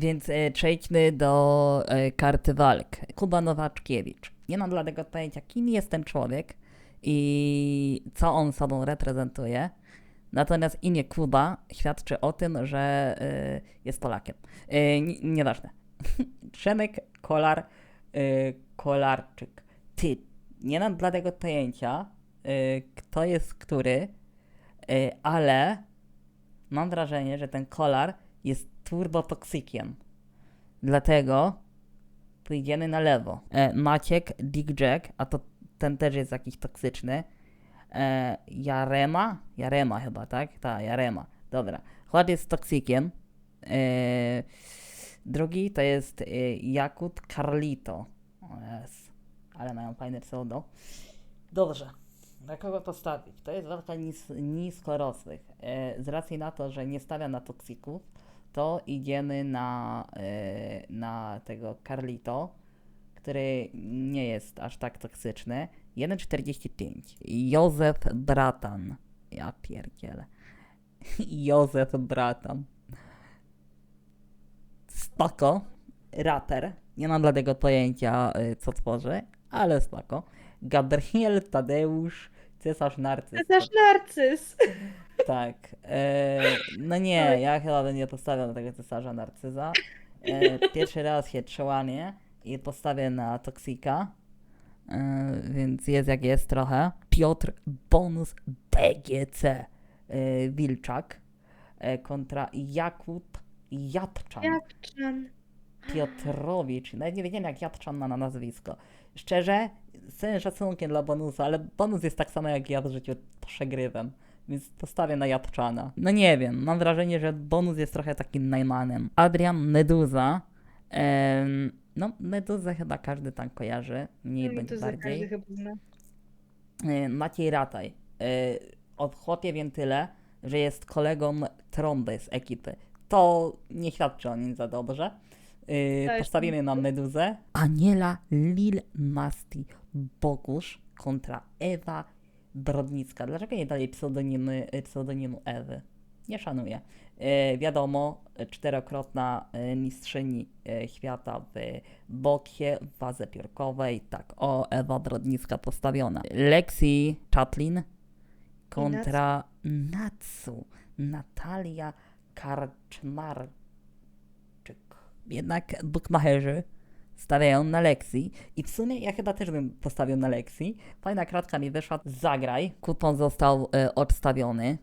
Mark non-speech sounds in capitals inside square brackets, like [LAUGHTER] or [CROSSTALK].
Więc e, przejdźmy do e, karty walk. Kuba Nowaczkiewicz. Nie mam dlatego pojęcia, kim jest ten człowiek i co on sobą reprezentuje. Natomiast imię Kuba świadczy o tym, że e, jest Polakiem. E, nieważne. [LAUGHS] Przemek Kolar e, Kolarczyk. Ty, nie mam dlatego pojęcia, e, kto jest który, e, ale mam wrażenie, że ten kolar jest turbotoksykiem. Dlatego pójdziemy na lewo. E, Maciek, Dick Jack, a to ten też jest jakiś toksyczny. E, Jarema? Jarema chyba, tak? Tak, Jarema. Dobra. Chłod jest toksikiem. E, drugi to jest e, Jakut Carlito. Jest. Ale mają fajne pseudo. Dobrze. Na kogo postawić? To jest walka nis niskorosłych. E, z racji na to, że nie stawia na toksików, to idziemy na, e, na tego Carlito, który nie jest aż tak toksyczny. 1,45. Józef Bratan. Ja pierdzielę. [LAUGHS] Józef Bratan. Spoko. Raper. Nie mam dlatego pojęcia, y, co tworzy, ale spoko. Gabriel Tadeusz, cesarz narcyz. Nasz narcyz. Tak. E, no nie, ja chyba nie postawiał na tego cesarza narcyza. E, pierwszy raz się przełamie i postawię na toksika. E, więc jest jak jest trochę. Piotr Bonus BGC e, Wilczak e, kontra Jakub Jatczan. Jabłczan. Piotrowicz. Nawet nie wiedziałem, jak Jatczan ma na nazwisko. Szczerze, z całym szacunkiem dla bonusa, ale bonus jest tak samo jak ja w życiu przegrywem. Więc postawię na Jatczana. No nie wiem, mam wrażenie, że bonus jest trochę takim najmanem. Adrian Meduza. Em, no, Meduzę chyba każdy tam kojarzy, mniej i bądź to bardziej. każdy chyba zna. E, Maciej Rataj. E, Od chłopie wiem tyle, że jest kolegą Trąby z ekipy. To nie świadczy o nim za dobrze. E, To jest Postawimy na Meduzę. Aniela Lil Masti Bogusz kontra Ewa Brodnicka. Dlaczego nie dali pseudonimy, pseudonimu Ewy? Nie szanuję. E, wiadomo, czterokrotna e, mistrzyni świata w boksie, w wadze piórkowej. Tak, o, Ewa Brodnicka postawiona. Lexi Chatlin kontra Natsu. Natalia Karczmarczyk. Jednak bukmacherzy stawiają na Lexi i w sumie ja chyba też bym postawił na Lexi. Fajna kratka mi wyszła, zagraj. Kupon został e, odstawiony.